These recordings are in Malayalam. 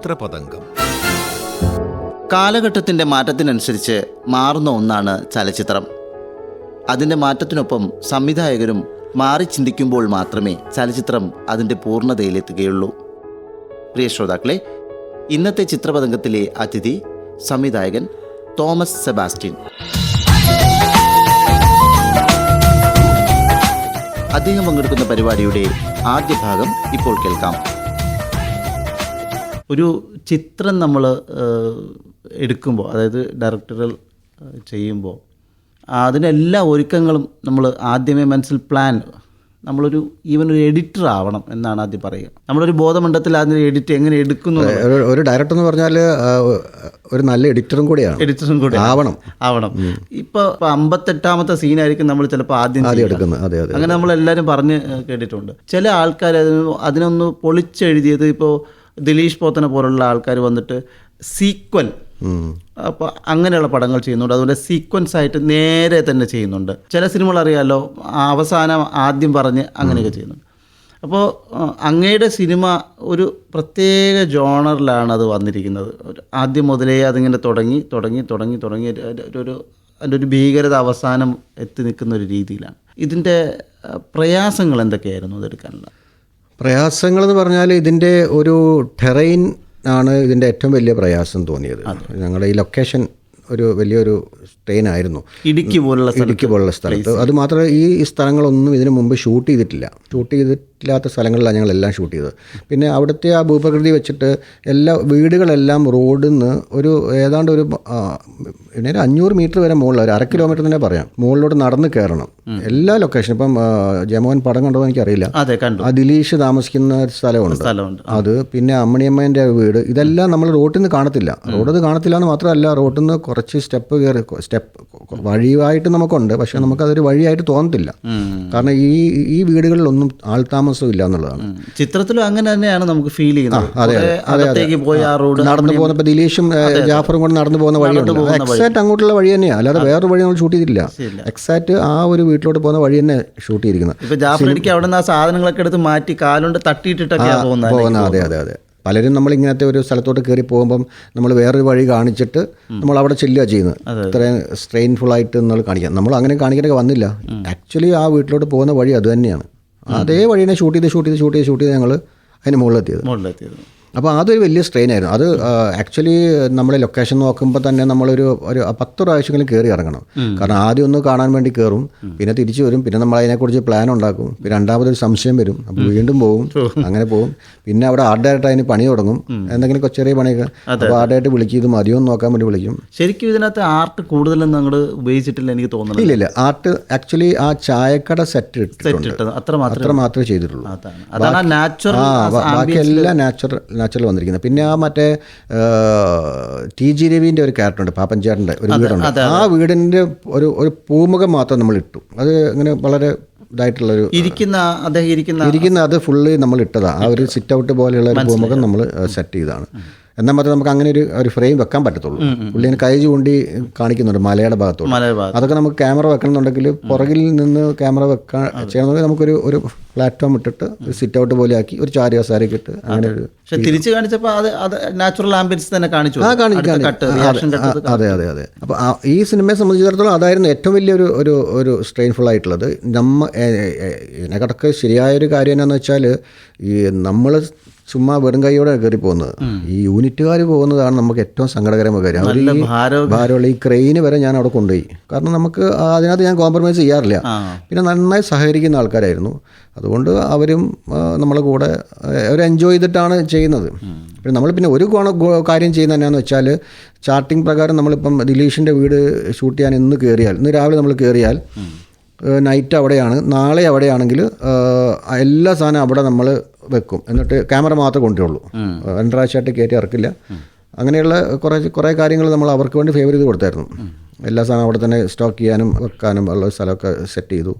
ചിത്രപതംഗം കാലഘട്ടത്തിന്റെ മാറ്റത്തിനനുസരിച്ച് മാറുന്ന ഒന്നാണ് ചലച്ചിത്രം. അതിന്റെ മാറ്റത്തിനൊപ്പം സംവിധായകരും മാറി ചിന്തിക്കുമ്പോൾ മാത്രമേ ചലച്ചിത്രം അതിന്റെ പൂർണതയിലെത്തുകയുള്ളൂ. പ്രിയ ശ്രോതാക്കളെ ഇന്നത്തെ ചിത്രപതംഗത്തിലെ അതിഥി സംവിധായകൻ തോമസ് സെബാസ്റ്റ്യൻ. അദ്ദേഹം പങ്കെടുക്കുന്ന പരിപാടിയുടെ ആദ്യ ഭാഗം ഇപ്പോൾ കേൾക്കാം. ഒരു ചിത്രം നമ്മൾ എടുക്കുമ്പോൾ അതായത് ഡയറക്ടറൽ ചെയ്യുമ്പോൾ അതിനെല്ലാ ഒരുക്കങ്ങളും നമ്മൾ ആദ്യമേ മനസ്സിൽ പ്ലാൻ നമ്മളൊരു ഈവൻ ഒരു എഡിറ്റർ ആവണം എന്നാണ് ആദ്യം പറയുക. നമ്മളൊരു ബോധമണ്ഡലത്തിൽ ആദ്യം എഡിറ്റ് എങ്ങനെ എടുക്കുന്നു ഒരു- ഡയറക്ടർ എന്ന് പറഞ്ഞാൽ ഒരു നല്ല എഡിറ്ററും കൂടിയാണ്. എഡിറ്ററും കൂടി ആവണം. ആവണം. ഇപ്പൊ ഇപ്പൊ അമ്പത്തെട്ടാമത്തെ സീനായിരിക്കും നമ്മൾ ചിലപ്പോൾ ആദ്യം ആദ്യം എടുക്കുന്നത്. അതെ അതെ അങ്ങനെ നമ്മൾ എല്ലാവരും പറഞ്ഞ് കേട്ടിട്ടുണ്ട്. ചില ആൾക്കാർ അതിന് അതിനൊന്ന് പൊളിച്ചെഴുതിയത് ഇപ്പോൾ ദിലീഷ് പോത്തനെ പോലുള്ള ആൾക്കാർ വന്നിട്ട് സീക്വൻ അപ്പൊ അപ്പോൾ അങ്ങനെയുള്ള പടങ്ങൾ ചെയ്യുന്നുണ്ട്. അതുപോലെ സീക്വൻസ് ആയിട്ട് നേരെ തന്നെ ചെയ്യുന്നുണ്ട്. ചില സിനിമകൾ അറിയാലോ അവസാനം ആദ്യം പറഞ്ഞ് അങ്ങനെയൊക്കെ ചെയ്യുന്നുണ്ട്. അപ്പോൾ അങ്ങയുടെ സിനിമ ഒരു പ്രത്യേക ജോണറിലാണ് അത് വന്നിരിക്കുന്നത്. ആദ്യം മുതലേ അതിങ്ങനെ തുടങ്ങി തുടങ്ങി തുടങ്ങി തുടങ്ങി ഒരു- അതിന്റെ ഒരു ഭീകരത അവസാനം എത്തി നിൽക്കുന്ന ഒരു രീതിയിലാണ്. ഇതിന്റെ പ്രയാസങ്ങൾ എന്തൊക്കെയായിരുന്നു അതെടുക്കാനുള്ള? പ്രയാസങ്ങൾ എന്ന് പറഞ്ഞാൽ ഇതിന്റെ ഒരു ടെറൈൻ ആണ് ഇതിന്റെ ഏറ്റവും വലിയ പ്രയാസം തോന്നിയത്. ഞങ്ങളുടെ ഈ ലൊക്കേഷൻ ഒരു വലിയൊരു സ്ട്രെയിൻ ആയിരുന്നു. ഇടുക്കി പോലുള്ള ഇടുക്കി പോലുള്ള സ്ഥലത്ത്. അത് മാത്രമേ ഈ സ്ഥലങ്ങളൊന്നും ഇതിനു മുമ്പ് ഷൂട്ട് ചെയ്തിട്ടില്ല. ഷൂട്ട് ചെയ്തിട്ടില്ലാത്ത സ്ഥലങ്ങളിലാണ് ഞങ്ങളെല്ലാം ഷൂട്ട് ചെയ്തത്. പിന്നെ അവിടുത്തെ ആ ഭൂപ്രകൃതി വെച്ചിട്ട് എല്ലാ വീടുകളെല്ലാം റോഡിൽ നിന്ന് ഒരു ഏതാണ്ട് ഒരു പിന്നെ ഒരു അഞ്ഞൂറ് മീറ്റർ വരെ മുകളിൽ ഒരു അര കിലോമീറ്റർ തന്നെ പറയാം. മുകളിലോട്ട് നടന്ന് കയറണം. എല്ലാ ലൊക്കേഷനും ഇപ്പം ജമോൻ പടം കണ്ടോ എനിക്കറിയില്ല. ആ ദിലീഷ് താമസിക്കുന്ന ഒരു സ്ഥലമുണ്ട്. അത് പിന്നെ അമ്മണിയമ്മേന്റെ വീട്. ഇതെല്ലാം നമ്മൾ റോട്ടിൽ നിന്ന് കാണത്തില്ല. റോഡിൽ നിന്ന് കാണത്തില്ല എന്ന് മാത്രമല്ല റോട്ടിൽ നിന്ന് കുറച്ച് സ്റ്റെപ്പ് കയറി സ്റ്റെപ്പ് വഴിയായിട്ട് നമുക്കുണ്ട്. പക്ഷെ നമുക്കതൊരു വഴിയായിട്ട് തോന്നത്തില്ല. കാരണം ഈ ഈ വീടുകളിലൊന്നും ആൾതാമസം ഇല്ല എന്നുള്ളതാണ് ചിത്രത്തിലും അങ്ങനെ തന്നെയാണ് നമുക്ക് ഫീൽ ചെയ്യുന്നത്. പോയി ആ റോഡ് നടന്നു പോകുന്നപ്പോൾ ദിലീഷും ജാഫറും കൊണ്ട് നടന്നു പോകുന്ന വഴിയുണ്ട്. എക്സാക്ട് അങ്ങോട്ടുള്ള വഴി തന്നെയാണ് അല്ലാതെ വേറൊരു വഴി നമ്മൾ ഷൂട്ട് ചെയ്തിട്ടില്ല. എക്സാക്ട് ആ ഒരു വീട്ടിലോട്ട് പോകുന്ന വഴി തന്നെ ഷൂട്ട് ചെയ്തിരിക്കുന്നത്. ഇപ്പൊ എനിക്ക് അവിടെ നിന്ന് ആ സാധനങ്ങളൊക്കെ എടുത്ത് മാറ്റി കാലുകൊണ്ട് തട്ടിയിട്ടിട്ടൊക്കെയാണ് പോകുന്നത് പോകുന്ന അതെ അതെ അതെ. പലരും നമ്മൾ ഇങ്ങനത്തെ ഒരു സ്ഥലത്തോട്ട് കയറി പോകുമ്പം നമ്മൾ വേറൊരു വഴി കാണിച്ചിട്ട് നമ്മൾ അവിടെ ചെല്ലുക ചെയ്യുന്നത്. ഇത്രയും സ്ട്രെയിൻഫുൾ ആയിട്ട് നമ്മൾ കാണിക്കാം. നമ്മൾ അങ്ങനെ കാണിക്കാനൊക്കെ വന്നില്ല. ആക്ച്വലി ആ വീട്ടിലോട്ട് പോകുന്ന വഴി അത് തന്നെയാണ്. അതേ വഴിനെ ഷൂട്ട് ചെയ്ത് ഷൂട്ട് ചെയ്ത് ഷൂട്ട് ചെയ്ത് ഷൂട്ട് ചെയ്ത് ഞങ്ങൾ അതിന് മുകളിലെത്തിയത്. മുകളിലെത്തിയത്. അപ്പോൾ അതൊരു വലിയ സ്ട്രെയിൻ ആയിരുന്നു. അത് ആക്ച്വലി നമ്മൾ ലൊക്കേഷൻ നോക്കുമ്പോൾ തന്നെ നമ്മളൊരു ഒരു പത്ത് പ്രാവശ്യമെങ്കിലും കയറി ഇറങ്ങണം. കാരണം ആദ്യം ഒന്ന് കാണാൻ വേണ്ടി കയറും പിന്നെ തിരിച്ചു വരും. പിന്നെ നമ്മൾ അതിനെക്കുറിച്ച് പ്ലാൻ ഉണ്ടാക്കും. പിന്നെ രണ്ടാമതൊരു സംശയം വരും. അപ്പോൾ വീണ്ടും പോകും അങ്ങനെ പോകും പിന്നെ അവിടെ ആർഡായിട്ട് അതിന് പണി തുടങ്ങും. എന്തെങ്കിലും ചെറിയ പണിയൊക്കെ. അപ്പോൾ ആർഡായിട്ട് വിളിക്കും. ഇത് മതിയോ നോക്കാൻ വേണ്ടി വിളിക്കും. ശരിക്കും ഇതിനകത്ത് ആർട്ട് കൂടുതലൊന്നും അങ്ങോട്ട് ഉപയോഗിച്ചിട്ടില്ല എനിക്ക് തോന്നുന്നു ഇല്ല ഇല്ല ആർട്ട് ആക്ച്വലി ആ ചായക്കട സെറ്റ് അത്ര മാത്രം അത്ര മാത്രമേ ചെയ്തിട്ടുള്ളൂ. അതാണ്. നാച്ചുറൽ ബാക്കി എല്ലാം നാച്ചുറൽ നാച്ചുറൽ വന്നിരിക്കുന്നത്. പിന്നെ ആ മറ്റേ ടി ജി രവിന്റെ ഒരു ക്യാരക്ടറുണ്ട് പാപ്പൻചേട്ടന്റെ ഒരു വീടുണ്ട്. ആ വീടിന്റെ ഒരു ഒരു പൂമുഖം മാത്രം നമ്മൾ ഇട്ടു. അത് ഇങ്ങനെ വളരെ ഇതായിട്ടുള്ളൊരു ഇരിക്കുന്ന അദ്ദേഹം ഇരിക്കുന്ന ഇരിക്കുന്ന അത് ഫുള്ള് നമ്മൾ ഇട്ടതാണ് ആ ഒരു സിറ്റ് ഔട്ട് പോലെയുള്ള ഒരു പൂമുഖം നമ്മൾ സെറ്റ് ചെയ്തതാണ്. എന്നാൽ മാത്രമേ നമുക്ക് അങ്ങനെ ഒരു ഒരു ഫ്രെയിം വെക്കാൻ പറ്റത്തുള്ളൂ. പുള്ളിനെ കൈ ചൂണ്ടി കാണിക്കുന്നുണ്ട് മലയുടെ ഭാഗത്തോട്ട്. അതൊക്കെ നമുക്ക് ക്യാമറ വെക്കണമെന്നുണ്ടെങ്കിൽ പുറകിൽ നിന്ന് ക്യാമറ വെക്കാൻ ചെയ്യണമെങ്കിൽ നമുക്കൊരു ഒരു പ്ലാറ്റ്ഫോം ഇട്ടിട്ട് ഒരു സിറ്റ് ഔട്ട് പോലെ ആക്കി ഒരു ചാരി കസാരയൊക്കെ ഇട്ട് അങ്ങനെ ഒരു പക്ഷെ തിരിച്ചു കാണിച്ചപ്പോൾ അത് അത് നാച്ചുറൽ ആംബിയൻസ് തന്നെ കാണിച്ചു ആ കാണിക്കും അടുത്ത കാണിക്കും. കട്ട് ആ, റിയാക്ഷൻ അതെ, അതെ അതെ അപ്പോൾ ഈ സിനിമയെ സംബന്ധിച്ചിടത്തോളം അതായിരുന്നു ഏറ്റവും വലിയൊരു ഒരു ഒരു സ്ട്രെയിൻഫുൾ ആയിട്ടുള്ളത്. നമ്മ ഇതിനെ ഏ, ശരിയായൊരു കാര്യം എന്നാന്ന് വെച്ചാൽ ഈ നമ്മൾ ചുമ്മാ വെറും കൈയോടെ കയറി പോകുന്നത്. ഈ യൂണിറ്റുകാർ പോകുന്നതാണ് നമുക്ക് ഏറ്റവും സങ്കടകരമായ കാര്യം. അവർ ഭാരമുള്ള ഈ ക്രെയിന് വരെ ഞാൻ അവിടെ കൊണ്ടുപോയി. കാരണം നമുക്ക് അതിനകത്ത് ഞാൻ കോംപ്രമൈസ് ചെയ്യാറില്ല. പിന്നെ നന്നായി സഹകരിക്കുന്ന ആൾക്കാരായിരുന്നു. അതുകൊണ്ട് അവരും നമ്മളെ കൂടെ അവർ എൻജോയ് ചെയ്തിട്ടാണ് ചെയ്യുന്നത്. പിന്നെ നമ്മൾ പിന്നെ ഒരു കോണ കാര്യം ചെയ്യുന്ന എന്നാന്ന് വെച്ചാൽ ചാർട്ടിംഗ് പ്രകാരം നമ്മളിപ്പം ദിലീഷിന്റെ വീട് ഷൂട്ട് ചെയ്യാൻ ഇന്ന് കയറിയാൽ ഇന്ന് രാവിലെ നമ്മൾ കയറിയാൽ നൈറ്റ് അവിടെയാണ്. നാളെ അവിടെയാണെങ്കിൽ എല്ലാ സാധനം അവിടെ നമ്മൾ വെക്കും. എന്നിട്ട് ക്യാമറ മാത്രമേ കൊണ്ടുള്ളൂ രണ്ടാഴ്ചയായിട്ട് കയറ്റി ഇറക്കില്ല. അങ്ങനെയുള്ള കുറേ കുറേ കാര്യങ്ങൾ നമ്മൾ അവർക്ക് വേണ്ടി ഫേവർ ചെയ്ത് കൊടുത്തായിരുന്നു. എല്ലാ സാധനവും അവിടെ തന്നെ സ്റ്റോക്ക് ചെയ്യാനും വെക്കാനും ഉള്ള സ്ഥലമൊക്കെ സെറ്റ് ചെയ്തു.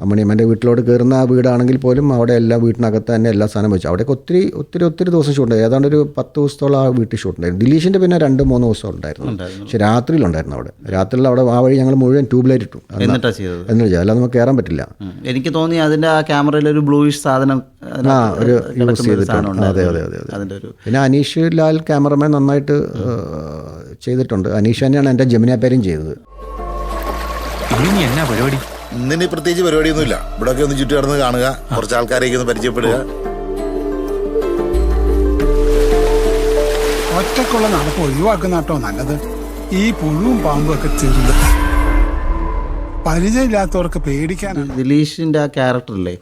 അമ്മണിയമ്മന്റെ വീട്ടിലോട്ട് കയറുന്ന ആ വീടാണെങ്കിൽ പോലും അവിടെ എല്ലാ വീട്ടിനകത്ത് തന്നെ എല്ലാ സാധനം വെച്ചു അവിടെയൊക്കെ ഒത്തിരി ഒത്തിരി ഒത്തിരി ദിവസം ഷൂട്ട് ഏതാണ്ട് ഒരു പത്ത് ദിവസത്തോളം ആ വീട്ടിൽ ഷൂട്ട് ഉണ്ടായിരുന്നു. ദിലീഷിന്റെ പിന്നെ രണ്ട് മൂന്ന് ദിവസം ഉണ്ടായിരുന്നു. പക്ഷേ രാത്രിയിലുണ്ടായിരുന്നു അവിടെ. രാത്രിയിൽ അവിടെ ആ വഴി ഞങ്ങൾ മുഴുവൻ ട്യൂബ് ലൈറ്റ് ഇട്ടു എന്നിട്ടാ ചെയ്തത്? എന്ന് വെച്ചാൽ അല്ലാതെ നമുക്ക് കയറാൻ പറ്റില്ല. എനിക്ക് തോന്നി അതിന്റെ ആ ക്യാമറയിൽ ഒരു ബ്ലൂയിഷ് സാധനം ആ ഒരു യൂസ് ചെയ്തിട്ടുണ്ട്. അതെ അതെ അതെ അതെ. അതിന്റെ ഒരു പിന്നെ അനീഷ് ലാൽ ക്യാമറമാൻ നന്നായിട്ട് ചെയ്തിട്ടുണ്ട്. അനീഷ് തന്നെയാണ് എന്റെ ജമിന പേരും ചെയ്തത്. ഇനി എന്നാ പരിപാടി? ഇന്നിനി പ്രത്യേകിച്ച് പരിപാടിയൊന്നുമില്ല. ഇവിടെയൊക്കെ ഒന്ന് ചുറ്റി നടന്ന് കാണുക കുറച്ച് ആൾക്കാരെയൊക്കെ ഒന്ന് പരിചയപ്പെടുക. ഒറ്റക്കുള്ള നടപ്പ് ഒഴിവാക്കുന്ന കേട്ടോ നല്ലത്. ഈ പുഴുവും പാമ്പും ഒക്കെ ചെറുത് പരിചയമില്ലാത്തവർക്ക് പേടിക്കാൻ ദിലീഷിന്റെ ആ ക്യാരക്ടറില്ലേ?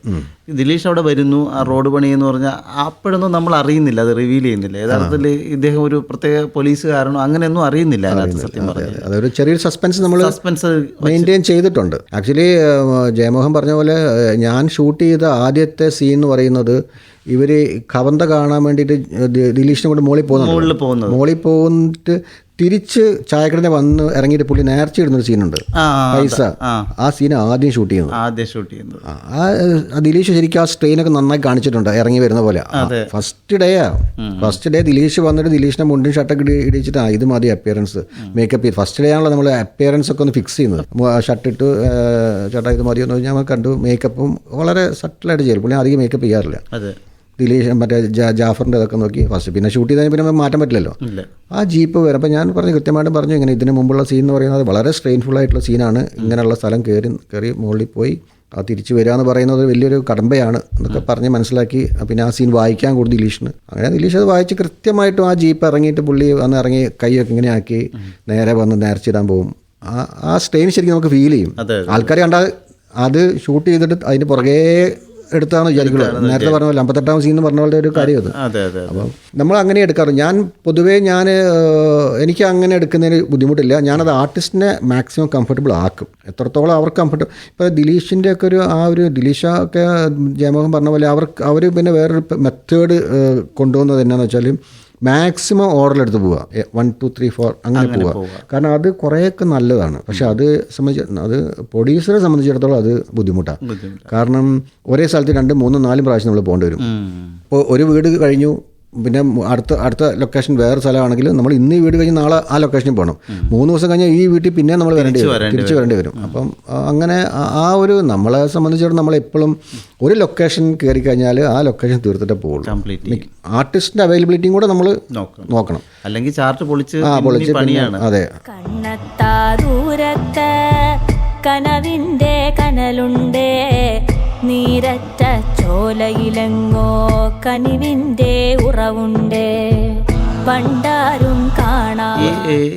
ദിലീഷ് അവിടെ വരുന്നു ആ റോഡ് പണി എന്ന് പറഞ്ഞാൽ അപ്പോഴൊന്നും നമ്മൾ അറിയുന്നില്ല അത് റിവീൽ ചെയ്യുന്നില്ല. യഥാർത്ഥത്തിൽ ഇദ്ദേഹം ഒരു പ്രത്യേക പോലീസ് പോലീസുകാരനോ അങ്ങനെയൊന്നും അറിയുന്നില്ല അതിനകത്ത് സത്യം പറഞ്ഞു അതൊരു ചെറിയൊരു സസ്പെൻസ് നമ്മൾ സസ്പെൻസ് മെയിന്റെയിൻ ചെയ്തിട്ടുണ്ട്. ആക്ച്വലി ജയമോഹൻ പറഞ്ഞ പോലെ ഞാൻ ഷൂട്ട് ചെയ്ത ആദ്യത്തെ സീൻ എന്ന് പറയുന്നത് ഇവർ കവന്ത കാണാൻ വേണ്ടിയിട്ട് ദിലീഷിനെ കൊണ്ട് മോളിൽ പോകുന്നു മോളിൽ പോകുന്നത്. മോളിൽ പോന്നിട്ട് തിരിച്ച് ചായക്കടനെ വന്ന് ഇറങ്ങിയിട്ട് പുള്ളി നേർച്ച ഇടുന്നൊരു സീനുണ്ട്. ആ, ആ, പൈസ. ആ. ആ സീൻ ആദ്യം ഷൂട്ട് ചെയ്യുന്നത്. ആദ്യം ഷൂട്ട് ചെയ്യുന്നത്. ആ, ആ ആ ദിലീഷ് ശരിക്കും ആ സ്ട്രെയിനൊക്കെ നന്നായി കാണിച്ചിട്ടുണ്ട് ഇറങ്ങി വരുന്ന പോലെ. ഫസ്റ്റ് ഡേ ഡേയാ ഫസ്റ്റ് ഡേ ദിലീഷ് വന്നിട്ട് ദിലീഷിനെ മുണ്ടും ഷർട്ടൊക്കെ ഇടി ഇടിച്ചിട്ട് ആ ഇത് മതി അപ്പിയറൻസ് മേക്കപ്പ് ഫസ്റ്റ് ഡേ ആണല്ലോ നമ്മൾ അപ്പിയറൻസ് ഒക്കെ ഒന്ന് ഫിക്സ് ചെയ്യുന്നത്. ഷർട്ട് ഇട്ട് ആ, ചേട്ടാ ഇത് മതിയെന്ന് പറഞ്ഞാൽ കണ്ടു. മേക്കപ്പും വളരെ സട്ടിലായിട്ട് ചെയ്യും പുള്ളി അധികം മേക്കപ്പ് ചെയ്യാറില്ല. ദിലീഷ് മറ്റേ ജാഫറിന്റെ ഇതൊക്കെ നോക്കി ഫസ്റ്റ് പിന്നെ ഷൂട്ട് ചെയ്തതിന് പിന്നെ മാറ്റാൻ പറ്റില്ലല്ലോ. ആ ജീപ്പ് വരും. അപ്പോൾ ഞാൻ പറഞ്ഞു കൃത്യമായിട്ട് പറഞ്ഞു ഇങ്ങനെ ഇതിന് മുമ്പുള്ള സീൻ എന്ന് പറയുന്നത് വളരെ സ്ട്രെയിൻഫുൾ ആയിട്ടുള്ള സീനാണ് ഇങ്ങനെയുള്ള സ്ഥലം കയറി കയറി മുകളിൽ പോയി ആ തിരിച്ചു വരിക എന്ന് പറയുന്നത് വലിയൊരു കടമ്പയാണ് എന്നൊക്കെ പറഞ്ഞ് മനസ്സിലാക്കി. പിന്നെ ആ സീൻ വായിക്കാൻ കൊടുത്തു ദിലീഷിന്. അങ്ങനെ ദിലീഷ് അത് വായിച്ച് കൃത്യമായിട്ടും ആ ജീപ്പ് ഇറങ്ങിയിട്ട് പുള്ളി വന്ന് ഇറങ്ങി കൈയൊക്കെ ഇങ്ങനെ ആക്കി നേരെ വന്ന് നേർച്ചിടാൻ പോകും ആ ആ സ്ട്രെയിൻ ശരിക്കും നമുക്ക് ഫീൽ ചെയ്യും. ആൾക്കാർ കണ്ടാൽ അത് ഷൂട്ട് ചെയ്തിട്ട് അതിന് പുറകെ എടുത്താണ് വിചാരിക്കുന്നത്. നേരത്തെ പറഞ്ഞ പോലെ അമ്പത്തെട്ടാം സീൻ എന്ന് പറഞ്ഞ പോലെ ഒരു കാര്യം അത് അപ്പം നമ്മൾ അങ്ങനെ എടുക്കാറ്. ഞാൻ പൊതുവേ ഞാൻ എനിക്ക് അങ്ങനെ എടുക്കുന്നതിന് ബുദ്ധിമുട്ടില്ല. ഞാനത് ആർട്ടിസ്റ്റിനെ മാക്സിമം കംഫർട്ടബിൾ ആക്കും. എത്രത്തോളം അവർക്ക് കംഫർട്ടബിൾ ഇപ്പോൾ ദിലീഷിന്റെ ഒക്കെ ഒരു ആ ഒരു ദിലീഷ ഒക്കെ ജയമോഹൻ പറഞ്ഞ പോലെ അവർക്ക് അവർ പിന്നെ വേറൊരു മെത്തേഡ് കൊണ്ടുവന്നത് എന്നാന്ന് വെച്ചാൽ മാക്സിമം ഓർഡറിലെടുത്ത് പോവുക. വൺ ടു ത്രീ ഫോർ അങ്ങനെ പോവുക. കാരണം അത് കുറേയൊക്കെ നല്ലതാണ്. പക്ഷെ അത് സംബന്ധിച്ച് അത് പ്രൊഡ്യൂസറെ സംബന്ധിച്ചിടത്തോളം അത് ബുദ്ധിമുട്ടാണ് കാരണം ഒരേ സ്ഥലത്ത് രണ്ട് മൂന്നും നാലും പ്രാവശ്യം നമ്മൾ പോകേണ്ടി വരും. ഇപ്പോൾ ഒരു വീട് കഴിഞ്ഞു പിന്നെ അടുത്ത അടുത്ത ലൊക്കേഷൻ വേറെ സ്ഥലമാണെങ്കിലും നമ്മൾ ഇന്ന് ഈ വീട് കഴിഞ്ഞ് നാളെ ആ ലൊക്കേഷനിൽ പോകണം. മൂന്ന് ദിവസം കഴിഞ്ഞാൽ ഈ വീട്ടിൽ പിന്നെ നമ്മൾ വരേണ്ടി വരും. തിരിച്ച് വരേണ്ടി വരും. അപ്പം അങ്ങനെ ആ- ഒരു നമ്മളെ സംബന്ധിച്ചിടത്തോളം നമ്മൾ എപ്പോഴും ഒരു ലൊക്കേഷൻ കയറി കഴിഞ്ഞാൽ ആ ലൊക്കേഷൻ തീർത്തിട്ടേ പോകുള്ളൂ ആർട്ടിസ്റ്റിന്റെ അവൈലബിലിറ്റിയും കൂടെ നമ്മൾ നോക്കണം. നോക്കണം. അല്ലെങ്കിൽ ചാർട്ട് പൊളിച്ച് ആ പൊളിച്ച് പണിയാണ്. അതെ. കനവിന്റെ കനലുണ്ടേ നീരറ്റ ചോലയിലെങ്ങോ കനിവിന്റെ ഉറവുണ്ട്. പണ്ടാരും കാണാ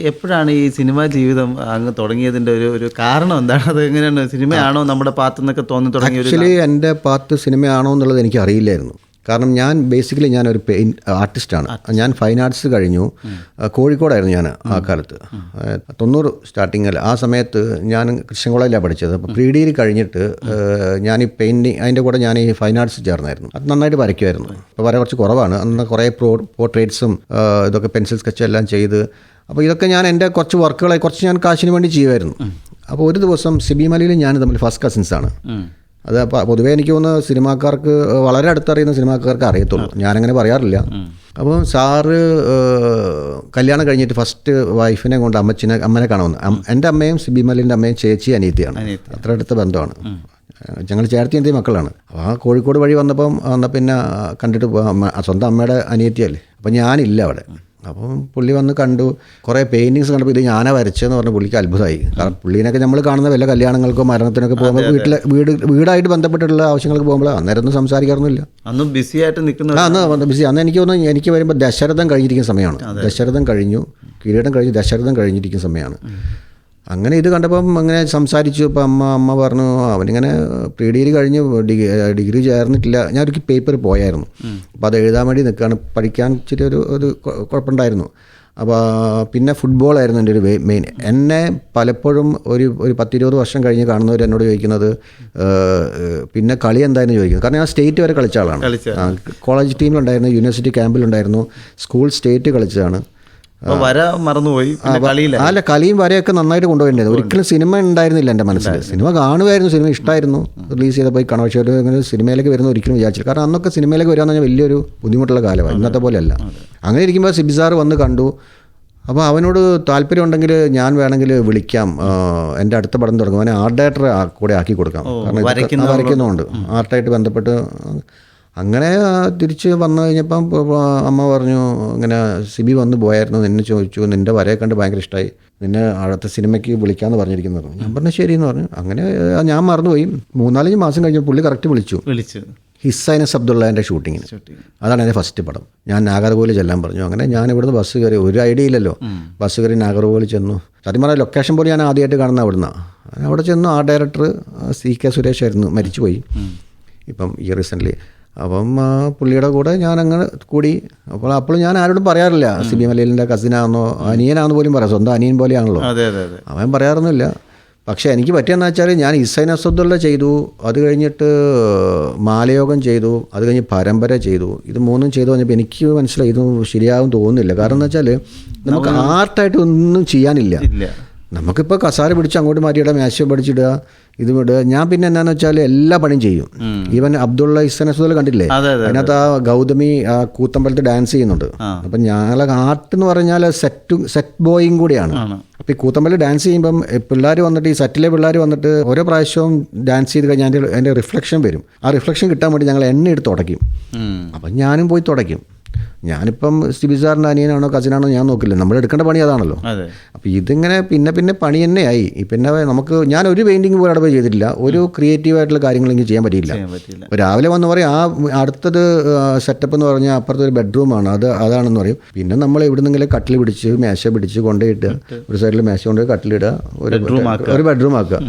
എപ്പോഴാണ് ഈ സിനിമാ ജീവിതം അങ്ങ് തുടങ്ങിയതിന്റെ ഒരു ഒരു കാരണം എന്താണ്? അത് എങ്ങനെയാണ്? സിനിമയാണോ നമ്മുടെ പാത്തെന്നൊക്കെ തോന്നി തുടങ്ങിയത് ആക്ച്വലി എന്റെ പാത്ത് സിനിമയാണോ എന്നുള്ളത് എനിക്ക് അറിയില്ലായിരുന്നു കാരണം ഞാൻ ബേസിക്കലി ഞാൻ ഞാനൊരു പെയിൻ ആർട്ടിസ്റ്റാണ് ഞാൻ ഫൈൻ ആർട്സ് കഴിഞ്ഞു. കോഴിക്കോടായിരുന്നു ഞാൻ ആ കാലത്ത്. തൊണ്ണൂറ് സ്റ്റാർട്ടിങ്ങിൽ ആ സമയത്ത് ഞാൻ ക്രിസ്ത്യൻ കോളേജിലാണ് പഠിച്ചത്. അപ്പോൾ പ്രീ ഡിഗ്രി കഴിഞ്ഞിട്ട് ഞാൻ ഈ പെയിന്റിങ് അതിന്റെ കൂടെ ഞാൻ ഈ ഫൈൻ ആർട്സ് ചേർന്നായിരുന്നു. അത് നന്നായിട്ട് വരയ്ക്കുമായിരുന്നു അപ്പോൾ വര കുറച്ച് കുറവാണ്. അന്ന് കുറേ പ്രോ പോർട്രേറ്റ്സും ഇതൊക്കെ പെൻസിൽ സ്കെച്ചും എല്ലാം ചെയ്ത്. അപ്പോൾ ഇതൊക്കെ ഞാൻ എന്റെ കുറച്ച് വർക്കുകളെ കുറച്ച് ഞാൻ കാശിന് വേണ്ടി ചെയ്യുമായിരുന്നു അപ്പോൾ ഒരു ദിവസം സിബി മലയിൽ ഞാൻ തമ്മിൽ ഫസ്റ്റ് കസിൻസാണ്. അത് അപ്പോൾ പൊതുവേ എനിക്ക് തോന്നുന്നു സിനിമാക്കാർക്ക് വളരെ അടുത്തറിയുന്ന സിനിമാക്കാർക്ക് അറിയത്തുള്ളൂ. ഞാനങ്ങനെ പറയാറില്ല. അപ്പോൾ സാറ് കല്യാണം കഴിഞ്ഞിട്ട് ഫസ്റ്റ് വൈഫിനെ കൊണ്ട് അമ്മച്ചിനെ അമ്മനെ കാണുമെന്ന്. എന്റെ അമ്മയും സിബിമലിന്റെ അമ്മയും ചേച്ചി അനിയത്തിയാണ്. അത്ര അടുത്ത ബന്ധമാണ്. ഞങ്ങൾ ചേർത്തി എന്തേ മക്കളാണ്. അപ്പോൾ ആ കോഴിക്കോട് വഴി വന്നപ്പം വന്ന പിന്നെ കണ്ടിട്ട് സ്വന്തം അമ്മയുടെ അനിയത്തിയല്ലേ. അപ്പം ഞാനില്ല അവിടെ. അപ്പം പുള്ളി വന്ന് കണ്ടു. കുറേ പെയിന്റിങ്സ് കണ്ടപ്പോൾ ഇത് ഞാനാ വരച്ചതെന്ന് പറഞ്ഞ പുള്ളിക്ക് അത്ഭുതമായി. കാരണം പുള്ളീനൊക്കെ നമ്മൾ കാണുന്ന വല്ല കല്യാണങ്ങൾക്കോ മരണത്തിനൊക്കെ പോകുമ്പോൾ വീട്ടിലെ വീട് വീടായിട്ട് ബന്ധപ്പെട്ടിട്ടുള്ള ആവശ്യങ്ങൾക്ക് പോകുമ്പോൾ അന്നേരം ഒന്നും സംസാരിക്കാറൊന്നുമില്ല. അന്നും ബിസി ആയിട്ട് നിൽക്കുന്ന ആ അന്ന് ബിസി അന്ന് എനിക്ക് തോന്നുന്നു എനിക്ക് വരുമ്പോൾ ദശരഥം കഴിഞ്ഞിരിക്കുന്ന സമയമാണ്. ദശരഥം കഴിഞ്ഞു. കിരീടം കഴിഞ്ഞ് ദശരഥം കഴിഞ്ഞിരിക്കുന്ന സമയമാണ്. അങ്ങനെ ഇത് കണ്ടപ്പം അങ്ങനെ സംസാരിച്ചു. ഇപ്പം അമ്മ അമ്മ പറഞ്ഞു അവനിങ്ങനെ പ്രീ ഡിഗ്രി കഴിഞ്ഞ് ഡിഗ്രി ഡിഗ്രി ചേർന്നിട്ടില്ല. ഞാൻ ഒരു പേപ്പർ പോയായിരുന്നു. അപ്പോൾ അത് എഴുതാൻ വേണ്ടി നിൽക്കുകയാണ്. പഠിക്കാൻ ഇച്ചിരി ഒരു ഒരു കുഴപ്പമുണ്ടായിരുന്നു. അപ്പോൾ പിന്നെ ഫുട്ബോളായിരുന്നു എന്റെ ഒരു മെയിൻ എന്നെ പലപ്പോഴും ഒരു ഒരു പത്തിരുപത് വർഷം കഴിഞ്ഞ് കാണുന്നവർ എന്നോട് ചോദിക്കുന്നത് പിന്നെ കളി എന്തായിരുന്നു ചോദിക്കുന്നത്. കാരണം ഞാൻ സ്റ്റേറ്റ് വരെ കളിച്ച ആളാണ്. കോളേജ് ടീമിലുണ്ടായിരുന്നു യൂണിവേഴ്സിറ്റി ക്യാമ്പിലുണ്ടായിരുന്നു സ്കൂൾ സ്റ്റേറ്റ് കളിച്ചതാണ്. വര മറന്നുപോയി കളിയില്ല. അല്ല കളിയും വരെയൊക്കെ നന്നായിട്ട് കൊണ്ടുപോയിട്ടുണ്ട്. ഒരിക്കലും സിനിമ ഉണ്ടായിരുന്നില്ല എന്റെ മനസ്സിൽ. സിനിമ കാണുമായിരുന്നു സിനിമ ഇഷ്ടമായിരുന്നു റിലീസ് ചെയ്ത പോയി കാണാം പക്ഷേ ഒരു അങ്ങനെ സിനിമയിലേക്ക് വരുന്ന ഒരിക്കലും വിചാരിച്ചില്ല. കാരണം അന്നൊക്കെ സിനിമയിലേക്ക് വരിക എന്ന് പറഞ്ഞാൽ വലിയൊരു ബുദ്ധിമുട്ടുള്ള കാലമാണ് ഇന്നത്തെ പോലെയല്ല. അങ്ങനെ ഇരിക്കുമ്പോൾ സിബിസാർ വന്ന് കണ്ടു. അപ്പോൾ അവനോട് താല്പര്യമുണ്ടെങ്കിൽ ഞാൻ വേണമെങ്കിൽ വിളിക്കാം. എന്റെ അടുത്ത പടം തുടങ്ങും. അവനെ ആർട്ട് ഡയറക്ടർ കൂടെ ആക്കി കൊടുക്കാം. കാരണം വരയ്ക്കുന്നതുകൊണ്ട് ആർട്ടായിട്ട് ബന്ധപ്പെട്ട് അങ്ങനെ തിരിച്ച് വന്നു കഴിഞ്ഞപ്പം അമ്മ പറഞ്ഞു ഇങ്ങനെ സിബി വന്ന് പോയായിരുന്നു നിന്നെ ചോദിച്ചു നിന്റെ വരയെ കണ്ട് ഭയങ്കര ഇഷ്ടമായി നിന്നെ അടുത്ത സിനിമയ്ക്ക് വിളിക്കാമെന്ന് പറഞ്ഞിരിക്കുന്നത്. ഞാൻ പറഞ്ഞു ശരി എന്ന് പറഞ്ഞു. അങ്ങനെ ഞാൻ മറന്നുപോയി. മൂന്നാലഞ്ച് മാസം കഴിഞ്ഞാൽ പുള്ളി കറക്റ്റ് വിളിച്ചു. വിളിച്ചു. ഹിസൈനസ് അബ്ദുള്ളന്റെ ഷൂട്ടിങ്ങിന് അതാണ് എന്റെ ഫസ്റ്റ് പടം. ഞാൻ നാഗർകോവിൽ ചെല്ലാൻ പറഞ്ഞു. അങ്ങനെ ഞാൻ ഇവിടുന്ന് ബസ് കയറി ഒരു ഐഡിയ ഇല്ലല്ലോ. ബസ് കയറി നാഗർകോവിൽ ചെന്നു. സത്യം പറഞ്ഞാൽ ലൊക്കേഷൻ പോലും ഞാൻ ആദ്യമായിട്ട് കാണുന്ന അവിടുന്ന്. അവിടെ ചെന്നു ആ ഡയറക്ടർ സി കെ സുരേഷ് ആയിരുന്നു മരിച്ചുപോയി. ഇപ്പം ഈ റീസെന്റ്ലി അപ്പം പുള്ളിയുടെ കൂടെ ഞാൻ അങ്ങനെ കൂടി. അപ്പോൾ അപ്പോൾ ഞാൻ ആരോടും പറയാറില്ല. സി ബി മലയിലിന്റെ കസിനാണെന്നോ അനിയനാണെന്ന് പോലും പറയാം. സ്വന്തം അനിയൻ പോലെയാണല്ലോ. അവൻ പറയാറൊന്നുമില്ല. പക്ഷേ എനിക്ക് പറ്റിയെന്ന് വെച്ചാൽ ഞാൻ ഇസൈൻ അസദുള്ള ചെയ്തു. അത് കഴിഞ്ഞിട്ട് മാലയോഗം ചെയ്തു. അത് കഴിഞ്ഞ് പരമ്പര ചെയ്തു. ഇത് മൂന്നും ചെയ്തു കഴിഞ്ഞപ്പോൾ എനിക്ക് മനസ്സിലായി. ഇത് ശരിയാകും തോന്നുന്നില്ല. കാരണം എന്ന് വെച്ചാൽ നമുക്ക് ആർട്ടായിട്ട് ഒന്നും ചെയ്യാനില്ല. നമുക്കിപ്പോൾ കസാര പിടിച്ച് അങ്ങോട്ട് മാറ്റിയിടുക മേശ പഠിച്ചിടുക. ഇത് ഞാൻ പിന്നെ എന്താന്ന് വെച്ചാൽ എല്ലാ പണിയും ചെയ്യും. ഈവൻ അബ്ദുള്ള ഇസൈൻ അസദുള്ള കണ്ടില്ലേ അതെ, അതെ, അതിനകത്ത് ആ ഗൗതമി ആ കൂത്തമ്പലത്ത് ഡാൻസ് ചെയ്യുന്നുണ്ട്. അപ്പം ഞങ്ങളെ ആർട്ട് എന്ന് പറഞ്ഞാൽ സെറ്റ് സെറ്റ് ബോയും കൂടിയാണ്. അപ്പോൾ ഈ കൂത്തമ്പലം ഡാൻസ് ചെയ്യുമ്പം പിള്ളേർ വന്നിട്ട് ഈ സെറ്റിലെ പിള്ളേർ വന്നിട്ട് ഓരോ പ്രാവശ്യവും ഡാൻസ് ചെയ്ത് കഴിഞ്ഞാൽ അതിന്റെ റിഫ്ലക്ഷൻ വരും. ആ റിഫ്ലക്ഷൻ കിട്ടാൻ വേണ്ടി ഞങ്ങൾ എണ്ണ എടുത്ത് തുടയ്ക്കും. അപ്പം ഞാനും പോയി തുടയ്ക്കും. ഞാനിപ്പം സിബിസാറിന്റെ അനിയനാണോ കസിനാണോ ഞാൻ നോക്കില്ല. നമ്മൾ എടുക്കേണ്ട പണി അതാണല്ലോ. അതെ. അപ്പോൾ ഇതിങ്ങനെ പിന്നെ പിന്നെ പണി തന്നെയായി. പിന്നെ നമുക്ക് ഞാൻ ഒരു പെയിന്റിങ് പോലും അവിടെ പോയി ചെയ്തിട്ടില്ല. ഒരു ക്രിയേറ്റീവ് ആയിട്ടുള്ള കാര്യങ്ങൾ എനിക്ക് ചെയ്യാൻ പറ്റിയില്ല. രാവിലെ വന്ന് പറയും ആ അടുത്തത് സെറ്റപ്പ് എന്ന് പറഞ്ഞാൽ അപ്പുറത്തെ ഒരു ബെഡ്റൂമാണ് അത് അതാണെന്ന് പറയും. പിന്നെ നമ്മൾ ഇവിടെ നിന്നെങ്കിലും കട്ടിൽ പിടിച്ച് മേശ പിടിച്ച് കൊണ്ടുപോയിട്ട് ഒരു സൈഡിൽ മേശ കൊണ്ടുപോയി കട്ടിലിടുക ഒരു. ഒരു ബെഡ്റൂം ആക്കുക.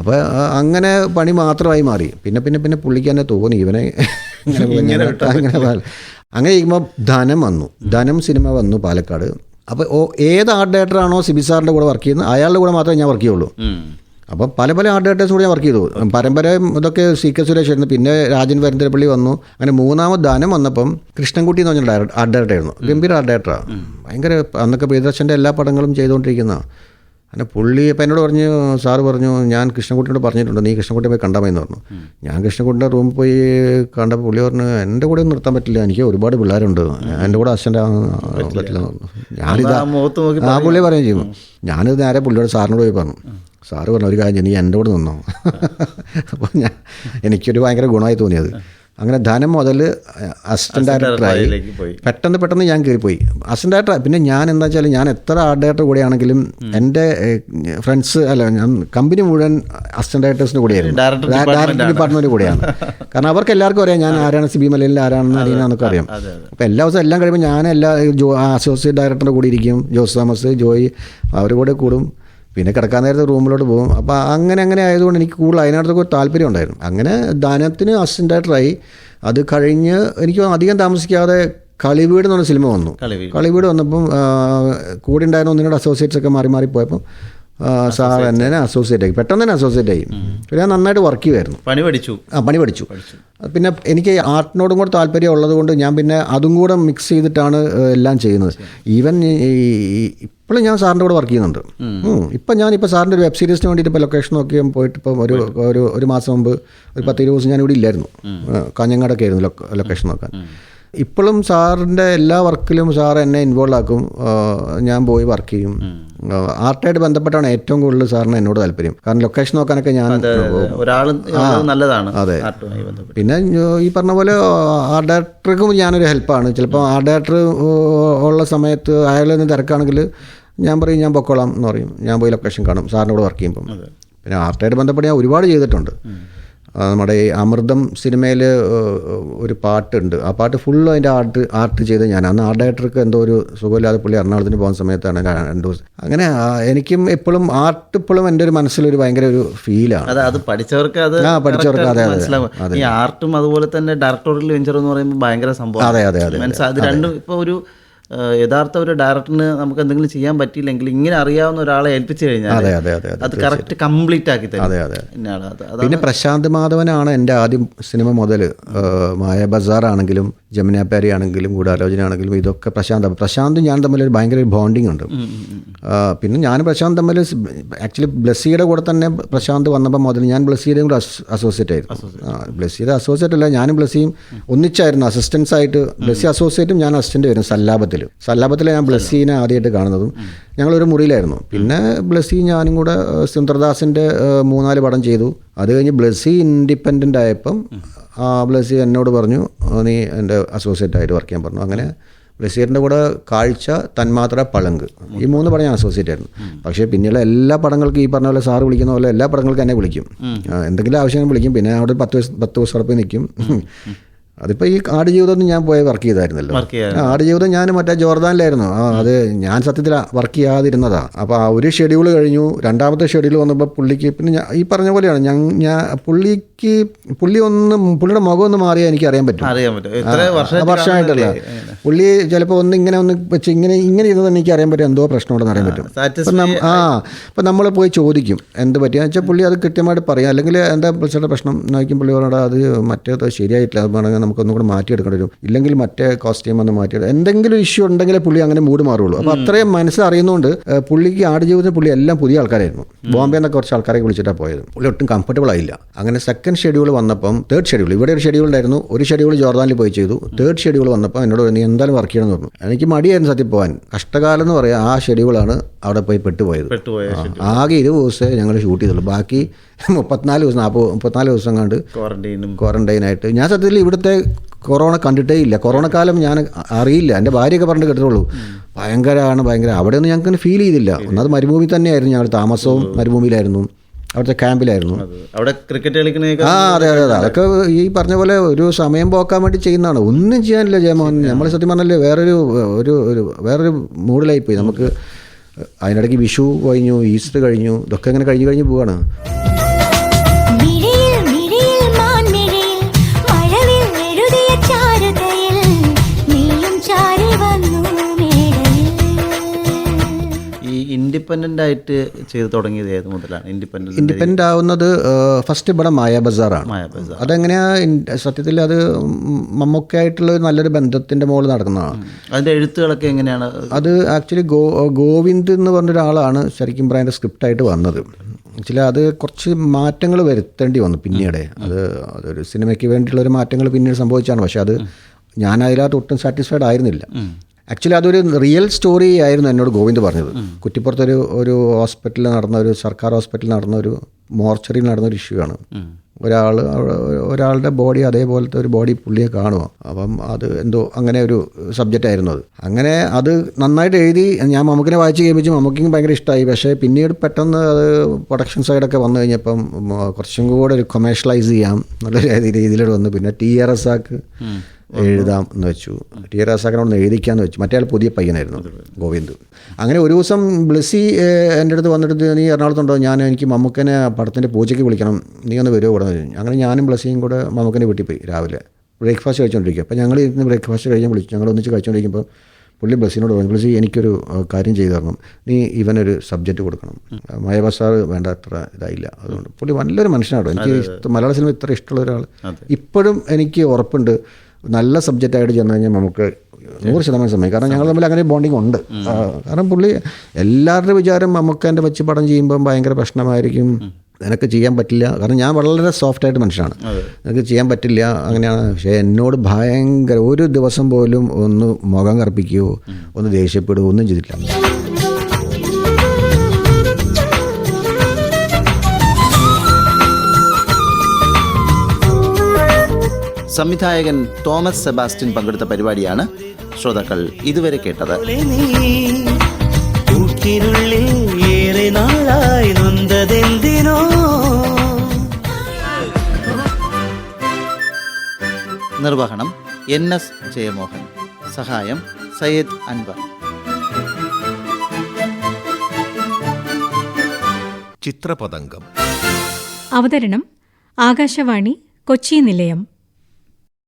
അപ്പോൾ അങ്ങനെ പണി മാത്രമായി മാറി. പിന്നെ പിന്നെ പിന്നെ പുള്ളിക്ക് തന്നെ തോന്നി. ഇവനെ ഇങ്ങനെ അങ്ങനെ ചെയ്യുമ്പോൾ ധനം വന്നു. ധനം സിനിമ വന്നു പാലക്കാട്. അപ്പോൾ ഓ ഏത് ആർട്ട് ഡയറക്ടറാണോ സിബി സാറിന്റെ കൂടെ വർക്ക് ചെയ്യുന്നത് അയാളുടെ കൂടെ മാത്രമേ ഞാൻ വർക്ക് ചെയ്യുള്ളൂ. അപ്പോൾ അപ്പം പല പല ആർട്ട് ഡയറക്ടേഴ്സ് കൂടെ ഞാൻ വർക്ക് ചെയ്തു. പരമ്പര ഇതൊക്കെ സി കെ സുരേഷ് ആയിരുന്നു. പിന്നെ രാജൻ വരന്തരപ്പള്ളി വന്നു. അങ്ങനെ മൂന്നാമത് ധനം വന്നപ്പം കൃഷ്ണൻകുട്ടി എന്ന് പറഞ്ഞ ഡയറക്ടർ ആർട്ട് ഡയറക്ടർ ആയിരുന്നു. ഗംഭീര ആർട്ട് ഡയറക്ടറാണ് ഭയങ്കര അന്നൊക്കെ പ്രിയദർശന്റെ എല്ലാ പടങ്ങളും ചെയ്തുകൊണ്ടിരിക്കുന്ന അങ്ങനെ പുള്ളി അപ്പം എന്നോട് പറഞ്ഞു സാറ് പറഞ്ഞു ഞാൻ കൃഷ്ണൻകുട്ടിയോട് പറഞ്ഞിട്ടുണ്ട് നീ കൃഷ്ണൻകുട്ടിയെ പോയി കണ്ടാൽ എന്ന് പറഞ്ഞു. ഞാൻ കൃഷ്ണൻകുട്ടിയുടെ റൂമിൽ പോയി കണ്ടപ്പോൾ പുള്ളി പറഞ്ഞു എന്റെ കൂടെ നിർത്താൻ പറ്റില്ല എനിക്ക് ഒരുപാട് പിള്ളേരുണ്ട് എന്റെ കൂടെ അച്ഛന്റെ പറ്റില്ല. ഞാനിതാ ആ പുള്ളി പറയുകയും ചെയ്യും. ഞാനിത് നേരെ പുള്ളിയോട് സാറിനോട് പോയി പറഞ്ഞു. സാറ് പറഞ്ഞു ഒരു കാര്യം നീ എന്റെ കൂടെ നിന്നോ. അപ്പോൾ ഞാൻ എനിക്കൊരു ഭയങ്കര ഗുണമായി തോന്നിയത്. അങ്ങനെ ധനം മുതൽ അസിസ്റ്റന്റ് ഡയറക്ടറായി. പെട്ടെന്ന് പെട്ടെന്ന് ഞാൻ കയറിപ്പോയി. അസിസ്റ്റന്റ് ഡയറക്ടർ പിന്നെ ഞാൻ എന്താ വെച്ചാൽ ഞാൻ എത്ര ആർട്ട് ഡയറക്ടർ കൂടെയാണെങ്കിലും എന്റെ ഫ്രണ്ട്സ് അല്ല ഞാൻ കമ്പനി മുഴുവൻ അസിസ്റ്റന്റ് ഡയറക്ടേഴ്സിന്റെ കൂടെയായിരുന്നു. ഡയറക്ടർ ഡിപ്പാർട്ട്മെന്റ് കൂടെയാണ്. കാരണം അവർക്ക് എല്ലാവർക്കും അറിയാം ഞാൻ ആരാണ് സി ബി മലയിൽ ആരാണെന്ന് അറിയാമെന്നൊക്കെ അറിയാം. അപ്പോൾ എല്ലാ ദിവസവും എല്ലാം കഴിയുമ്പോൾ ഞാൻ എല്ലാ അസോസിയേറ്റ് ഡയറക്ടറിന്റെ കൂടെ ഇരിക്കും. ജോസ് തോമസ് ജോയി അവരുടെ കൂടെ കൂടും. പിന്നെ കിടക്കാൻ നേരത്തെ റൂമിലോട്ട് പോകും. അപ്പോൾ അങ്ങനെ അങ്ങനെ ആയതുകൊണ്ട് എനിക്ക് കൂടുതൽ അതിനകത്തൊക്കെ ഒരു താല്പര്യം ഉണ്ടായിരുന്നു. അങ്ങനെ ധനത്തിന് അസിസ്റ്റന്റ് ഡയറക്ടറായി അത് കഴിഞ്ഞ് എനിക്ക് അധികം താമസിക്കാതെ കളിവീട് എന്ന് പറഞ്ഞ സിനിമ വന്നു. കളിവീട്. വന്നപ്പം കൂടെ ഉണ്ടായിരുന്ന ഒന്നിനോട് അസോസിയേറ്റ്സ് ഒക്കെ മാറി മാറി പോയപ്പം ആ, സാർ എന്നെ അസോസിയേറ്റ് ആയി. പെട്ടെന്ന് തന്നെ അസോസിയേറ്റ് ആയി. ഞാൻ നന്നായിട്ട് വർക്ക് ചെയ്യുമായിരുന്നു പണി പഠിച്ചു. ആ പണി പഠിച്ചു. പിന്നെ എനിക്ക് ആർട്ടിനോടും കൂടെ താല്പര്യം ഉള്ളത് കൊണ്ട് ഞാൻ പിന്നെ അതും കൂടെ മിക്സ് ചെയ്തിട്ടാണ് എല്ലാം ചെയ്യുന്നത്. ഈവൻ ഇപ്പോഴും ഞാൻ സാറിന്റെ കൂടെ വർക്ക് ചെയ്യുന്നുണ്ട്. ഇപ്പം ഞാൻ ഇപ്പോൾ സാറിന്റെ ഒരു വെബ് സീരീസിന് വേണ്ടിയിട്ട് ഇപ്പോൾ ലൊക്കേഷൻ നോക്കി പോയിട്ട് ഇപ്പം ഒരു ഒരു ഒരു മാസം മുമ്പ് ഒരു പത്ത് ഇരുപത് ദിവസം ഞാൻ ഇവിടെ ഇല്ലായിരുന്നു. കാഞ്ഞങ്ങാടൊക്കെ ആയിരുന്നു ലൊക്ക- ലൊക്കേഷൻ നോക്കാൻ. ഇപ്പോഴും സാറിന്റെ എല്ലാ വർക്കിലും സാർ എന്നെ ഇൻവോൾവ് ആക്കും. ഞാൻ പോയി വർക്ക് ചെയ്യും. ആർട്ടായിട്ട് ബന്ധപ്പെട്ടാണ് ഏറ്റവും കൂടുതൽ സാറിന് എന്നോട് താല്പര്യം. കാരണം ലൊക്കേഷൻ നോക്കാനൊക്കെ ഞാൻ ഒരാൾ നല്ലതാണ് അതെ. പിന്നെ ഈ പറഞ്ഞ പോലെ ആർട്ട് ഡയറക്ടർക്കും ഞാനൊരു ഹെൽപ്പാണ് ചിലപ്പോൾ ആർട്ട് ഡയറക്ടർ ഉള്ള സമയത്ത് അയാൾ നിന്ന് തിരക്കാണെങ്കിൽ ഞാൻ പറയും ഞാൻ പൊക്കോളാം എന്ന് പറയും. ഞാൻ പോയി ലൊക്കേഷൻ കാണും. സാറിനോട് വർക്ക് ചെയ്യുമ്പം. പിന്നെ ആർട്ടായിട്ട് ബന്ധപ്പെട്ട് ഞാൻ ഒരുപാട് ചെയ്തിട്ടുണ്ട്. നമ്മുടെ ഈ അമൃതം സിനിമയിൽ ഒരു പാട്ടുണ്ട്. ആ പാട്ട് ഫുള്ള് അതിന്റെ ആർട്ട് ആർട്ട് ചെയ്ത് ഞാൻ. അന്ന് ആർട്ട് ഡയറക്ടർക്ക് എന്തോ ഒരു സുഖമില്ലാതെ പുള്ളി എറണാകുളത്തിന് പോകുന്ന സമയത്താണ് രണ്ട് ദിവസം. അങ്ങനെ എനിക്കും എപ്പോഴും ആർട്ട് ഇപ്പോഴും എന്റെ ഒരു മനസ്സിലൊരു ഭയങ്കര ഒരു ഫീലാണ്. അതെ അത് പഠിച്ചവർക്ക് അത് ആ, പഠിച്ചവർക്ക് അതെ, അതെ, ഈ ആർട്ടും അതുപോലെ തന്നെ ഡയറക്ടോറിയൽ വെഞ്ചർ എന്ന് പറയുമ്പോൾ ഭയങ്കര സംഭവം അതെ, അതെ, അതെ, അത് രണ്ടും ഇപ്പോൾ ഒരു യഥാർത്ഥ ഒരു ഡയറക്ടറിന് നമുക്ക് എന്തെങ്കിലും ചെയ്യാൻ പറ്റിയില്ലെങ്കിൽ ഇങ്ങനെ അറിയാവുന്ന ഒരാളെ ഏൽപ്പിച്ചു കഴിഞ്ഞാൽ അതെ അതെ അതെ അതെ അത് കറക്റ്റ് കംപ്ലീറ്റ് ആക്കി തരും. പിന്നെ പ്രശാന്ത് മാധവനാണ് എന്റെ ആദ്യം സിനിമ മുതൽ മായ ബസാർ ആണെങ്കിലും ജമുനാപ്പാരി ആണെങ്കിലും ഗൂഢാലോചന ആണെങ്കിലും ഇതൊക്കെ പ്രശാന്ത് പ്രശാന്ത് ഞാൻ തമ്മിൽ ഒരു ഭയങ്കര ഒരു ബോണ്ടിങ് ഉണ്ട്. പിന്നെ ഞാൻ പ്രശാന്ത് തമ്മിൽ ആക്ച്വലി ബ്ലസ്സിയുടെ കൂടെ തന്നെ പ്രശാന്ത് വന്നപ്പോൾ മുതൽ ഞാൻ ബ്ലസ്സിയുടെയും കൂടെ അസോസിയേറ്റ് ആയിരുന്നു. ബ്ലസ്സിയുടെ അസോസിയേറ്റ് അല്ല ഞാനും ബ്ലസ്സിയും ഒന്നിച്ചായിരുന്നു. അസിസ്റ്റൻസ് ആയിട്ട് ബ്ലസ്സി അസോസിയേറ്റും ഞാൻ അസിസ്റ്റന്റ് ആയിരുന്നു സല്ലാപത്തിൽ സല്ലാപത്തിൽ ഞാൻ ബ്ലസ്സിനെ ആദ്യമായിട്ട് കാണുന്നതും ഞങ്ങളൊരു മുറിയിലായിരുന്നു. പിന്നെ ബ്ലസ്സി ഞാനും കൂടെ സുന്ദർദാസിന്റെ മൂന്നാൽ പടം ചെയ്തു. അത് കഴിഞ്ഞ് ബ്ലസ്സി ഇൻഡിപെൻഡന്റ് ആയപ്പം ബ്ലസ്സി എന്നോട് പറഞ്ഞു നീ എന്റെ അസോസിയേറ്റ് ആയിട്ട് വർക്ക് ചെയ്യാൻ പറഞ്ഞു. അങ്ങനെ ബ്ലസീറിന്റെ കൂടെ കാഴ്ച തന്മാത്ര പളങ്ക്. ഈ മൂന്ന് പടം ഞാൻ അസോസിയേറ്റ് ആയിരുന്നു. പക്ഷേ പിന്നെയുള്ള എല്ലാ പടങ്ങൾക്കും ഈ പറഞ്ഞ പോലെ സാറ് വിളിക്കുന്ന പോലെ എല്ലാ പടങ്ങൾക്കും എന്നെ വിളിക്കും. എന്തെങ്കിലും ആവശ്യം വിളിക്കും. പിന്നെ അവിടെ പത്ത് പത്ത് ദിവസം ഉറപ്പ് നിൽക്കും. അതിപ്പോൾ ഈ ആട് ജീവിതം ഞാൻ പോയി വർക്ക് ചെയ്തായിരുന്നല്ലോ. ആട് ജീവിതം ഞാൻ മറ്റേ ജോർദാനിലായിരുന്നു. ആ അത് ഞാൻ സത്യത്തിൽ വർക്ക് ചെയ്യാതിരുന്നതാ. അപ്പോൾ ആ ഒരു ഷെഡ്യൂൾ കഴിഞ്ഞു. രണ്ടാമത്തെ ഷെഡ്യൂൾ വന്നപ്പോൾ പുള്ളിക്ക് പിന്നെ ഞാൻ ഈ പറഞ്ഞ പോലെയാണ് ഞാൻ ഞാൻ പുള്ളിക്ക് പുള്ളി ഒന്ന് പുള്ളിയുടെ മുഖം ഒന്ന് മാറിയാൽ എനിക്ക് അറിയാൻ പറ്റും. വർഷമായിട്ടല്ല. പുള്ളി ചിലപ്പോൾ ഒന്ന് ഇങ്ങനെ ഒന്ന് വെച്ച് ഇങ്ങനെ ഇങ്ങനെ ചെയ്തത് എനിക്ക് അറിയാൻ പറ്റും. എന്തോ പ്രശ്നമുണ്ടെന്ന് അറിയാൻ പറ്റും. ആ അപ്പം നമ്മൾ പോയി ചോദിക്കും എന്ത് പറ്റിയെന്ന് വെച്ചാൽ പുള്ളി അത് കൃത്യമായിട്ട് പറയാം. അല്ലെങ്കിൽ എന്താ പ്രശ്നം നോക്കും പുള്ളി പറഞ്ഞാൽ അത് മറ്റേത് ശരിയായിട്ടില്ല അത് നമുക്കൊന്നും കൂടെ മാറ്റിയെടുക്കേണ്ടി വരും. ഇല്ലെങ്കിൽ മറ്റേ കോസ്റ്റ്യൂം ഒന്ന് മാറ്റിയെടുക്കും എന്തെങ്കിലും ഇഷ്യൂ ഉണ്ടെങ്കിലേ പുള്ളി അങ്ങനെ മൂഡ് മാറുള്ളൂ. അപ്പോൾ അത്രയും മനസ്സറിയുന്നതുകൊണ്ട് പുള്ളിക്ക് ആടുജീവിതത്തിൽ പുള്ളി എല്ലാം പുതിയ ആൾക്കാരായിരുന്നു. ബോംബെ എന്നൊക്കെ കുറച്ച് ആൾക്കാരെ വിളിച്ചിട്ടാണ് പോയത്. പുള്ളി ഒട്ടും കംഫർട്ടബിൾ ആയില്ല. അങ്ങനെ സെക്കൻഡ് ഷെഡ്യൂൾ വന്നപ്പം തേർഡ് ഷെഡ്യൂൾ ഇവിടെ ഒരു ഷെഡ്യൂൾ ഉണ്ടായിരുന്നു. ഒരു ഷെഡ്യൂൾ ജോർദാനിൽ പോയി ചെയ്തു. തേർഡ് ഷെഡ്യൂൾ വന്നപ്പോൾ എന്നോട് നീ എന്തായാലും വർക്ക് ചെയ്യണമെന്ന് പറഞ്ഞു. എനിക്ക് മടിയായിരുന്നു സത്യം പോകാൻ കഷ്ടകാലം എന്ന് പറയാം ആ ഷെഡ്യൂളാണ് അവിടെ പോയി പെട്ടുപോയത്. ആകെ ഇരുപത് ദിവസമേ ഞങ്ങൾ ഷൂട്ട് ചെയ്തുള്ളൂ. ബാക്കി മുപ്പത്തിനാല് ദിവസം നാൽപ്പത് മുപ്പത്തിനാല് ദിവസം കണ്ട് ക്വാറന്റൈനും. ക്വാറന്റൈനായിട്ട്. ഞാൻ സത്യത്തിൽ ഇവിടുത്തെ കൊറോണ കണ്ടിട്ടേ ഇല്ല. കൊറോണ കാലം ഞാൻ അറിയില്ല. എന്റെ ഭാര്യയൊക്കെ പറഞ്ഞിട്ട് കേട്ടിട്ടുള്ളൂ. ഭയങ്കരമാണ് ഭയങ്കര. അവിടെ ഒന്നും ഞങ്ങൾക്ക് ഫീൽ ചെയ്തില്ല ഒന്നത് മരുഭൂമി തന്നെയായിരുന്നു ഞങ്ങൾ താമസവും മരുഭൂമിയിലായിരുന്നു. അവിടുത്തെ ക്യാമ്പിലായിരുന്നു. അവിടെ ക്രിക്കറ്റ് കളിക്കുന്ന ആ അതെ അതെ അതെ. അതൊക്കെ ഈ പറഞ്ഞ പോലെ ഒരു സമയം പോക്കാൻ വേണ്ടി ചെയ്യുന്നതാണ്. ഒന്നും ചെയ്യാനില്ല ജയമോഹൻ. നമ്മൾ സത്യം പറഞ്ഞല്ലേ വേറൊരു ഒരു ഒരു വേറൊരു മൂഡിലായിപ്പോയി. നമുക്ക് അതിനിടയ്ക്ക് വിഷു കഴിഞ്ഞു ഈസ്റ്റർ കഴിഞ്ഞു ഇതൊക്കെ ഇങ്ങനെ കഴിഞ്ഞ് കഴിഞ്ഞ് പോവാണ്. ഈ ഇൻഡിപെൻഡന്റ് ആയിട്ട് ചെയ്തു തുടങ്ങിയത് ഏത് മുതലാണ്? ഇൻഡിപെൻഡന്റ് ഇൻഡിപെൻഡന്റ് ആവുന്നത് ഫസ്റ്റ് ഇവിടെ മായ ബസാറാണ്. മായ ബസാർ. അതെങ്ങനെയാ സത്യത്തിൽ അത് മമ്മൊക്കെയായിട്ടുള്ള ഒരു നല്ലൊരു ബന്ധത്തിന്റെ മുകളിൽ നടക്കുന്നതാണ്. അതിന്റെ എഴുത്തുകളൊക്കെ എങ്ങനെയാണ്? അത് ആക്ച്വലി ഗോ ഗോവിന്ദ് എന്ന് പറഞ്ഞൊരാളാണ് ശരിക്കും പറയാൻ സ്ക്രിപ്റ്റായിട്ട് വന്നത്. ചില അത് കുറച്ച് മാറ്റങ്ങൾ വരുത്തേണ്ടി വന്നു പിന്നീട്. അത് അതൊരു സിനിമയ്ക്ക് വേണ്ടിയുള്ള ഒരു മാറ്റങ്ങൾ പിന്നീട് സംഭവിച്ചാണ്. പക്ഷെ അത് ഞാൻ അതിനകത്ത് ഒട്ടും സാറ്റിസ്ഫൈഡ് ആയിരുന്നില്ല. ആക്ച്വലി അതൊരു റിയൽ സ്റ്റോറി ആയിരുന്നു എന്നോട് ഗോവിന്ദ് പറഞ്ഞത്. കുറ്റിപ്പുറത്തൊരു ഒരു ഹോസ്പിറ്റലിൽ നടന്ന ഒരു സർക്കാർ ഹോസ്പിറ്റലിൽ നടന്ന ഒരു മോർച്ചറിയിൽ നടന്ന ഒരു ഇഷ്യൂ ആണ്. ഒരാൾ ഒരാളുടെ ബോഡി അതേപോലത്തെ ഒരു ബോഡി പുള്ളിയെ കാണുക അപ്പം അത് എന്തോ അങ്ങനെ ഒരു സബ്ജക്റ്റ് ആയിരുന്നു അത്. അങ്ങനെ അത് നന്നായിട്ട് എഴുതി ഞാൻ മമ്മൂക്കിനെ വായിച്ച് കേൾപ്പിച്ച് മമ്മൂക്കിന് ഭയങ്കര ഇഷ്ടമായി പക്ഷേ പിന്നീട് പെട്ടെന്ന് അത് പ്രൊഡക്ഷൻ സൈഡൊക്കെ വന്നു കഴിഞ്ഞപ്പം കുറച്ചും കൂടെ ഒരു കൊമേഴ്ഷ്യലൈസ് ചെയ്യാം. നല്ല രീതിയിലൂടെ വന്നു. പിന്നെ ടി ആർ എസ് ആക്ക് എഴുതാം എന്ന് വെച്ചു. ടി ആർ എസ് ആക്കിനോട് എഴുതിക്കാന്ന് വെച്ചു. മറ്റേ ആൾ പുതിയ പയ്യനായിരുന്നു ഗോവിന്ദ്. അങ്ങനെ ഒരു ദിവസം ബ്ലസ്സി എന്റെ അടുത്ത് വന്നിട്ട് നീ എറണാകുളത്തുണ്ടോ ഞാൻ എനിക്ക് മമ്മൂക്കനെ പടത്തിന്റെ പൂജയ്ക്ക് വിളിക്കണം. നീ ഒന്ന് വരുമോ ഇവിടെ വരും അങ്ങനെ ഞാനും ബ്ലസ്സിയും കൂടെ മമ്മൂക്കനെ വീട്ടിൽ പോയി രാവിലെ. ബ്രേക്ക്ഫാസ്റ്റ് കഴിച്ചുകൊണ്ടിരിക്കുക അപ്പോൾ ഞങ്ങൾ ഇരുന്ന് ബ്രേക്ക്ഫാസ്റ്റ് കഴിഞ്ഞ് വിളിച്ചു. ഞങ്ങൾ ഒന്നിച്ച് കഴിച്ചുകൊണ്ടിരിക്കുമ്പോൾ പുള്ളി ബ്ലസ്സിനോട് പറഞ്ഞു ബ്ലസ്സി എനിക്കൊരു കാര്യം ചെയ്തു തരണം. നീ ഇവനൊരു സബ്ജക്റ്റ് കൊടുക്കണം. മയബസാർ വേണ്ട അത്ര ഇതായില്ല. അതുകൊണ്ട് പുള്ളി നല്ലൊരു മനുഷ്യനാണ് എനിക്ക് മലയാള സിനിമ ഇത്ര ഇഷ്ടമുള്ള ഒരാൾ ഇപ്പോഴും എനിക്ക് ഉറപ്പുണ്ട്. നല്ല സബ്ജക്റ്റായിട്ട് ചെന്ന് കഴിഞ്ഞാൽ നമുക്ക് നൂറ് ശതമാനം സമയം. കാരണം ഞങ്ങൾ തമ്മിൽ അങ്ങനെ ബോണ്ടിങ് ഉണ്ട്. കാരണം പുള്ളി എല്ലാവരുടെ വിചാരം നമുക്ക് എന്റെ വെച്ച് പടം ചെയ്യുമ്പം ഭയങ്കര പ്രശ്നമായിരിക്കും. നിനക്ക് ചെയ്യാൻ പറ്റില്ല. കാരണം ഞാൻ വളരെ സോഫ്റ്റായിട്ട് മനുഷ്യനാണ്. നിനക്ക് ചെയ്യാൻ പറ്റില്ല അങ്ങനെയാണ്. പക്ഷേ എന്നോട് ഭയങ്കര ഒരു ദിവസം പോലും ഒന്ന് മുഖം കറുപ്പിക്കുകയോ ഒന്ന് ദേഷ്യപ്പെടുകയോ ഒന്നും ചെയ്തിട്ടില്ല. സംവിധായകൻ തോമസ് സെബാസ്റ്റ്യൻ പങ്കെടുത്ത പരിപാടിയാണ് ശ്രോതാക്കൾ ഇതുവരെ കേട്ടത്. കൂട്ടിനുള്ളിൽ ഏറെ നാളായി നൊന്തതെന്തിനോ? നിർവഹണം എൻ എസ് ജയമോഹൻ. സഹായം സയ്യദ് അൻവർ. ചിത്രപതംഗം. അവതരണം ആകാശവാണി കൊച്ചി നിലയം.